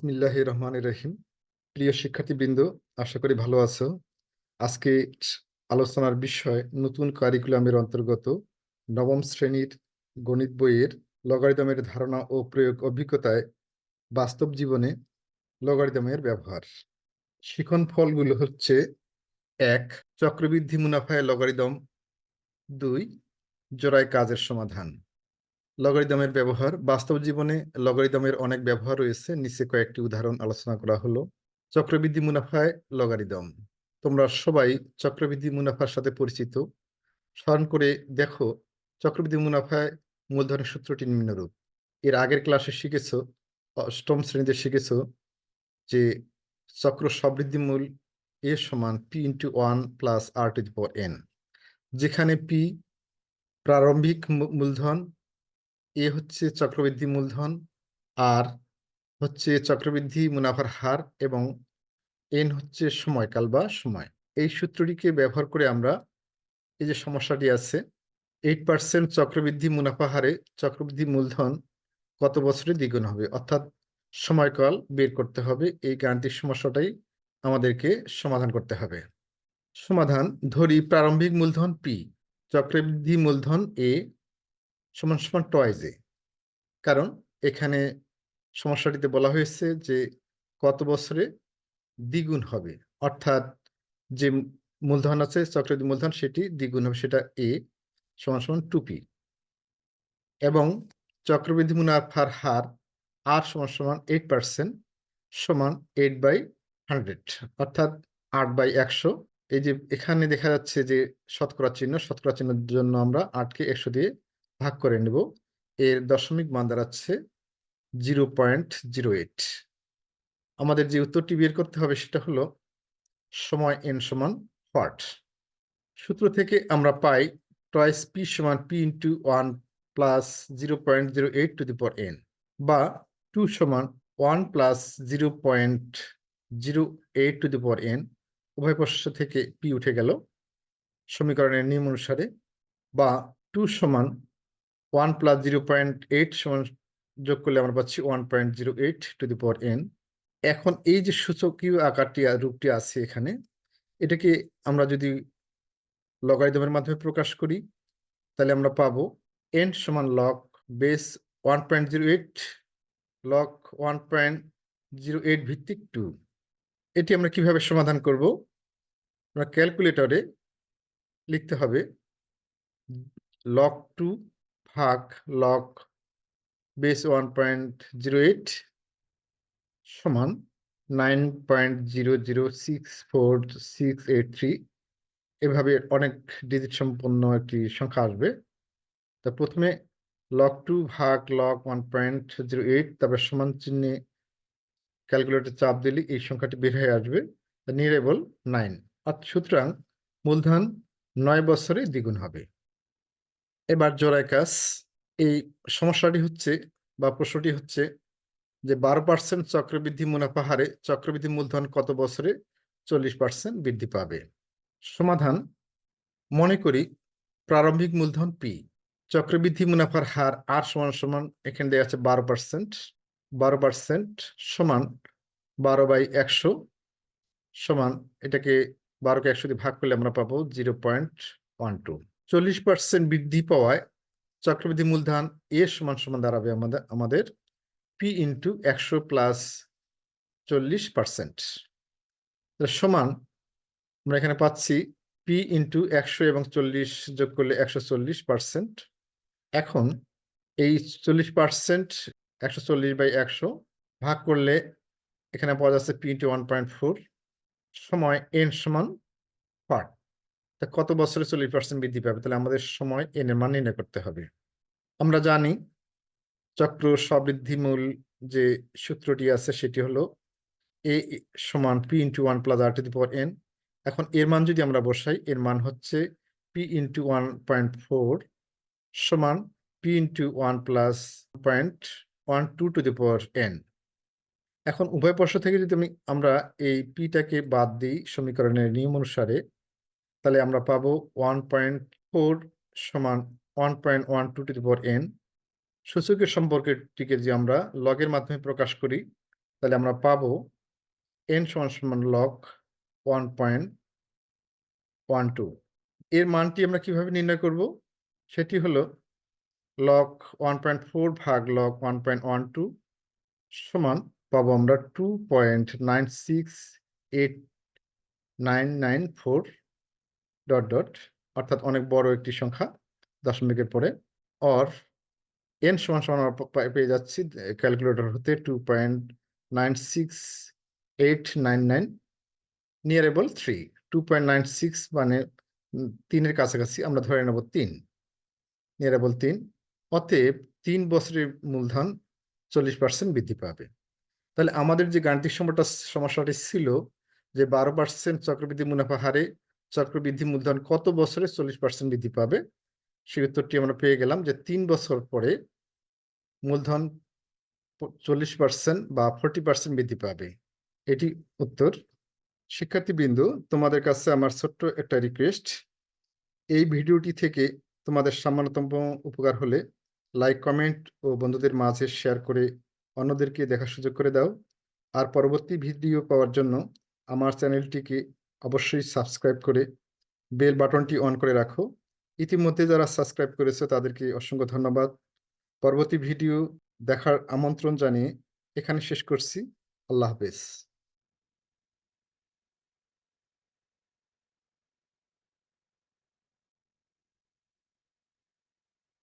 বিসমিল্লাহ রহমান রহিম। প্রিয় শিক্ষার্থীবৃন্দ, আশা করি ভালো আছো। আজকে আলোচনার বিষয় নতুন কারিকুলামের অন্তর্গত নবম শ্রেণির গণিত বইয়ের লগারিদমের ধারণা ও প্রয়োগ অভিজ্ঞতায় বাস্তব জীবনে লগারিদমের ব্যবহার। শিখন ফলগুলো হচ্ছে এক, চক্রবৃদ্ধি মুনাফায় লগারিদম দুই, জোড়ায় কাজের সমাধান। লগারিদমের ব্যবহার। বাস্তব জীবনে লগারিদমের অনেক ব্যবহার রয়েছে। নিচে কয়েকটি উদাহরণ আলোচনা করা হলো। চক্রবৃদ্ধি মুনাফায় লগারিদম তোমরা সবাই চক্রবৃদ্ধি মুনাফার সাথে পরিচিত। স্মরণ করে দেখো, চক্রবৃদ্ধি মুনাফায় মূলধনের সূত্রটি নিম্নরূপ। এর আগের ক্লাসে শিখেছ, অষ্টম শ্রেণীতে শিখেছো যে চক্র সমৃদ্ধি মূল এ সমান P into one plus r to the power n যেখানে পি প্রারম্ভিক মূলধন এ হচ্ছে চক্রবৃদ্ধি মূলধন, আর হচ্ছে চক্রবৃদ্ধি মুনাফার হার এবং এন হচ্ছে সময়কাল বা সময়। এই সূত্রটিকে ব্যবহার করে আমরা এই যে সমস্যাটি আছে এইট পার্সেন্ট চক্রবৃদ্ধি মুনাফা হারে চক্রবৃদ্ধি মূলধন কত বছরে দ্বিগুণ হবে? অর্থাৎ সময়কাল বের করতে হবে, এই গাণিতিক সমস্যাটাই আমাদেরকে সমাধান করতে হবে। সমাধান, ধরি প্রারম্ভিক মূলধন পি চক্রবৃদ্ধি মূলধন এ সমান সমান টয়েজ কারণ এখানে সমস্যাটিতে বলা হয়েছে যে, কত বছরে দ্বিগুণ হবে? অর্থাৎ যে মূলধন আছে, চক্রবৃদ্ধি মূলধন, সেটি দ্বিগুণ হবে, সেটা এ সমান সমান টু পি এবং চক্রবৃদ্ধি মুনাফার হার আর সমান সমান এইট পার্সেন্ট সমান এইট বাই হান্ড্রেড অর্থাৎ আট বাই একশো। এই যে এখানে দেখা যাচ্ছে যে শতকরা চিহ্ন, শতকরা চিহ্নের জন্য আমরা আটকে একশো দিয়ে ভাগ করে নেব। এর দশমিক মান দাঁড়াচ্ছে জিরো পয়েন্ট জিরো এইট। আমাদের যে উত্তরটি বের করতে হবে সেটা হলো সময় এন সমান হোয়াট সূত্র থেকে আমরা পাই টয়েস পি সমান P into one plus zero point zero eight to the power n বা টু সমান one plus zero point zero eight to the power n উভয় পশ্চ থেকে পি উঠে গেল সমীকরণের নিয়ম অনুসারে বা টু সমান one plus zero point eight সমান যোগ করলে আমরা পাচ্ছি one point zero eight to the power n এখন এই যে সূচকীয় আকারটি রূপটি আছে এখানে, এটাকে আমরা যদি লগারিদমের মাধ্যমে প্রকাশ করি, তাহলে আমরা পাবো এন সমান log base one point zero eight log one point zero eight ভিত্তিক টু এটি আমরা কীভাবে সমাধান করব? আমরা ক্যালকুলেটরে লিখতে হবে লক টু ভাগ log base one point zero eight সমান nine point zero zero six four six eight three এভাবে অনেক ডিজিট সম্পন্ন একটি সংখ্যা আসবে। তা প্রথমে লক টু ভাগ log one point zero eight তারপর সমান চিহ্নে ক্যালকুলেটর চাপ দিলে এই সংখ্যাটি বের হয়ে আসবে। নিরেবল নাইন আর সুতরাং মূলধন নয় বছরে দ্বিগুণ হবে। এবার জোড়ায় কাজ। এই সমস্যাটি হচ্ছে বা প্রশ্নটি হচ্ছে যে বারো পার্সেন্ট চক্রবৃদ্ধি মুনাফা হারে চক্রবৃদ্ধি মূলধন কত বছরে চল্লিশ পার্সেন্ট বৃদ্ধি পাবে? সমাধান, মনে করি প্রারম্ভিক মূলধন পি চক্রবৃদ্ধি মুনাফার হার আর সমান সমান এখানে দেওয়া আছে বারো পার্সেন্ট বারো পার্সেন্ট সমান বারো বাই একশো সমান এটাকে বারোকে একশো দিয়ে ভাগ করলে আমরা পাবো জিরো পয়েন্ট ওয়ান টু চল্লিশ পার্সেন্ট বৃদ্ধি পাওয়ায় চক্রবৃদ্ধি মূলধন এ সমান সমান দাঁড়াবে আমাদের আমাদের পি ইন্টু একশো প্লাস চল্লিশ পার্সেন্ট সমান আমরা এখানে পাচ্ছি পি ইন্টু একশো এবং চল্লিশ যোগ করলে একশো চল্লিশ পার্সেন্ট এখন এই চল্লিশ পার্সেন্ট একশো চল্লিশ বাই একশো ভাগ করলে এখানে পাওয়া যাচ্ছে P into one point four সময় এন সমান পার্ট। তা কত বছরে চল্লিশ পার্সেন্ট বৃদ্ধি পাবে? তাহলে আমাদের সময় এন এর মান নির্ণয় করতে হবে। আমরা জানি চক্র সবৃদ্ধিমূল যে সূত্রটি আছে, সেটি হলো এ সমান P into one plus r to the power n. এখন এর মান যদি আমরা বসাই, এর মান হচ্ছে P into one point four সমান P into one plus point one two to the power n. এখন উভয় পার্শ্ব থেকে যদি আমি, আমরা এই পিটাকে বাদ দিই সমীকরণের নিয়ম অনুসারে তাহলে আমরা পাবো ওয়ান পয়েন্ট ফোর সমান one point one two to power n সূচকের সম্পর্কটিকে যে আমরা লগের মাধ্যমে প্রকাশ করি, তাহলে আমরা পাবো এন সমান সমান log one point one two এর মানটি আমরা কীভাবে নির্ণয় করব? সেটি হলো লক ওয়ান পয়েন্ট ফোর ভাগ log one point one two সমান পাবো আমরা two point nine six eight nine nine four dot dot অর্থাৎ অনেক বড় একটি সংখ্যা, দশমিকের পরে অর এন সমান সমান আমরা পেয়ে যাচ্ছি ক্যালকুলেটর হতে two point nine six eight nine nine নিয়ারেবল three two point nine six মানে তিনের কাছাকাছি, আমরা ধরে নেব তিন নিয়ারেবল তিন, অতএব তিন বছরের মূলধন চল্লিশ পার্সেন্ট বৃদ্ধি পাবে। তাহলে আমাদের যে গাণিতিক সমস্যাটা, সমস্যাটি ছিল যে বারো পার্সেন্ট চক্রবৃদ্ধি মুনাফা হারে চক্রবৃদ্ধি মূলধন কত বছরে চল্লিশ পার্সেন্ট বৃদ্ধি পাবে? সেই উত্তরটি আমরা পেয়ে গেলাম যে তিন বছর পরে মূলধন চল্লিশ পার্সেন্ট বা ফোরটি পার্সেন্ট বৃদ্ধি পাবে। এটি উত্তর। শিক্ষার্থীবৃন্দ, তোমাদের কাছে আমার ছোট্ট একটা রিকোয়েস্ট এই ভিডিওটি থেকে তোমাদের সামান্যতম উপকার হলে লাইক কমেন্ট ও বন্ধুদের মাঝে শেয়ার করে অন্যদেরকে দেখার সুযোগ করে দাও। আর পরবর্তী ভিডিও পাওয়ার জন্য আমার চ্যানেলটিকে অবশ্যই সাবস্ক্রাইব করে বেল বাটনটি অন করে রাখো। ইতিমধ্যে যারা সাবস্ক্রাইব করেছে, তাদেরকে অসংখ্য ধন্যবাদ। পরবর্তী ভিডিও দেখার আমন্ত্রণ জানিয়ে এখানে শেষ করছি। আল্লাহ হাফেজ।